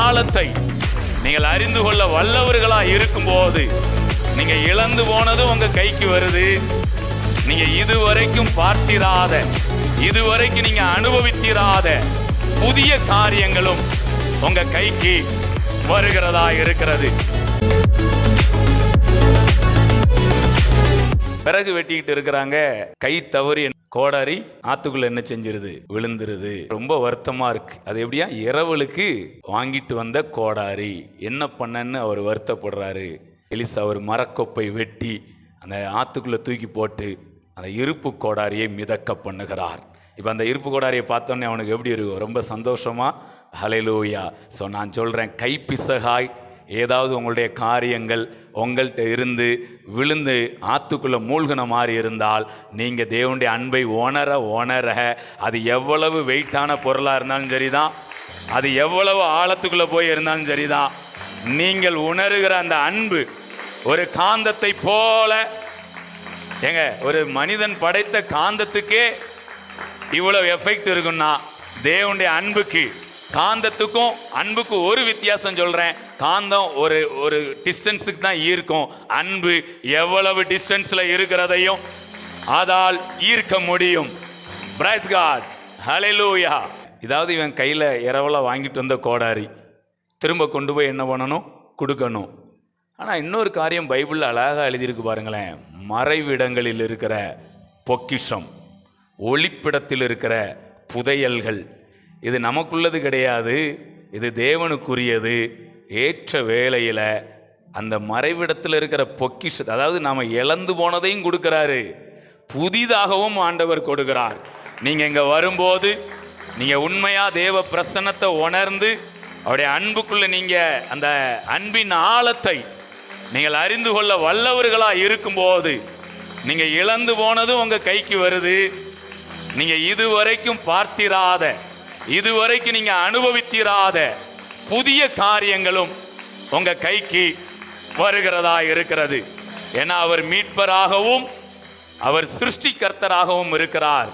ஆழத்தை நீங்கள் அறிந்து கொள்ள வல்லவர்களா இருக்கும்போது நீங்க இழந்து போனது உங்க கைக்கு வருது. நீங்க இதுவரைக்கும் பார்த்திராத இதுவரைக்கும் நீங்க அனுபவித்திராத புதிய காரியங்களும் உங்க கைக்கு வருகிறதா இருக்கிறது. பிறகு வெட்டிக்கிட்டு இருக்கிறாங்க கை தவறி கோடாரி ஆத்துக்குள்ள என்ன செஞ்சிருது? விழுந்துருது. ரொம்ப வருத்தமா இருக்கு. அது எப்படியா? இரவலுக்கு வாங்கிட்டு வந்த கோடாரி. என்ன பண்ணன்னு அவர் வருத்தப்படுறாரு. எலிசா ஒரு மரக்கொப்பை வெட்டி அந்த ஆத்துக்குள்ள தூக்கி போட்டு அந்த இருப்பு கோடாரியை மிதக்க பண்ணுகிறார். இப்போ அந்த இருப்பு கோடாரியை பார்த்தோன்னே அவனுக்கு எப்படி இருக்கும்? ரொம்ப சந்தோஷமா? ஹalleluya. ஸோ நான் சொல்கிறேன் கைப்பிசகாய் ஏதாவது உங்களுடைய காரியங்கள் உங்கள்கிட்ட இருந்து விழுந்து ஆத்துக்குள்ளே மூழ்கின மாதிரி இருந்தால் நீங்கள் தேவனுடைய அன்பை உணர உணர அது எவ்வளவு வெயிட்டான பொருளாக இருந்தாலும் சரிதான். அது எவ்வளவு ஆழத்துக்குள்ளே போய் இருந்தாலும் சரிதான். நீங்கள் உணர்கிற அந்த அன்பு ஒரு காந்தத்தை போல ஏங்க ஒரு மனிதன் படைத்த காந்தத்துக்கே இவ்வளவு எஃபெக்ட் இருக்குன்னா தேவனுடைய அன்புக்கு காந்தத்துக்கும் அன்புக்கும் ஒரு வித்தியாசம் சொல்கிறேன் காந்தம் ஒரு ஒரு டிஸ்டன்ஸுக்கு தான் ஈர்க்கும். அன்பு எவ்வளவு டிஸ்டன்ஸில் இருக்கிறதையும் அதால் ஈர்க்க முடியும். பிரைஸ் காட் ஹalleluya இதாவது இவன் கையில் இரவலாக வாங்கிட்டு வந்த கோடாரி. திரும்ப கொண்டு போய் என்ன பண்ணணும்? கொடுக்கணும். ஆனால் இன்னொரு காரியம் பைபிளில் அழகாக எழுதியிருக்கு பாருங்களேன். மறைவிடங்களில் இருக்கிற பொக்கிஷம் ஒளிப்பிடத்தில் இருக்கிற புதையல்கள். இது நமக்குள்ளது கிடையாது இது தேவனுக்குரியது. ஏற்ற வேளையில் அந்த மறைவிடத்தில் இருக்கிற பொக்கிஷ அதாவது நாம் இழந்து போனதையும் கொடுக்குறாரு. புதிதாகவும் ஆண்டவர் கொடுக்கிறார். நீங்கள் இங்கே வரும்போது நீங்கள் உண்மையாக தேவ பிரசன்னத்தை உணர்ந்து அவருடைய அன்புக்குள்ளே நீங்கள் அந்த அன்பின் ஆழத்தை நீங்கள் அறிந்து கொள்ள வல்லவர்களாக இருக்கும்போது நீங்கள் இழந்து போனதும் உங்கள் கைக்கு வருது. நீங்கள் இதுவரைக்கும் பார்த்திராத இதுவரைக்கும் நீங்க அனுபவித்திராத புதிய காரியங்களும் உங்க கைக்கு வருகிறதா இருக்கிறது. ஏன்னா அவர் மீட்பராகவும் அவர் சிருஷ்டிகர்த்தராகவும் இருக்கிறார்.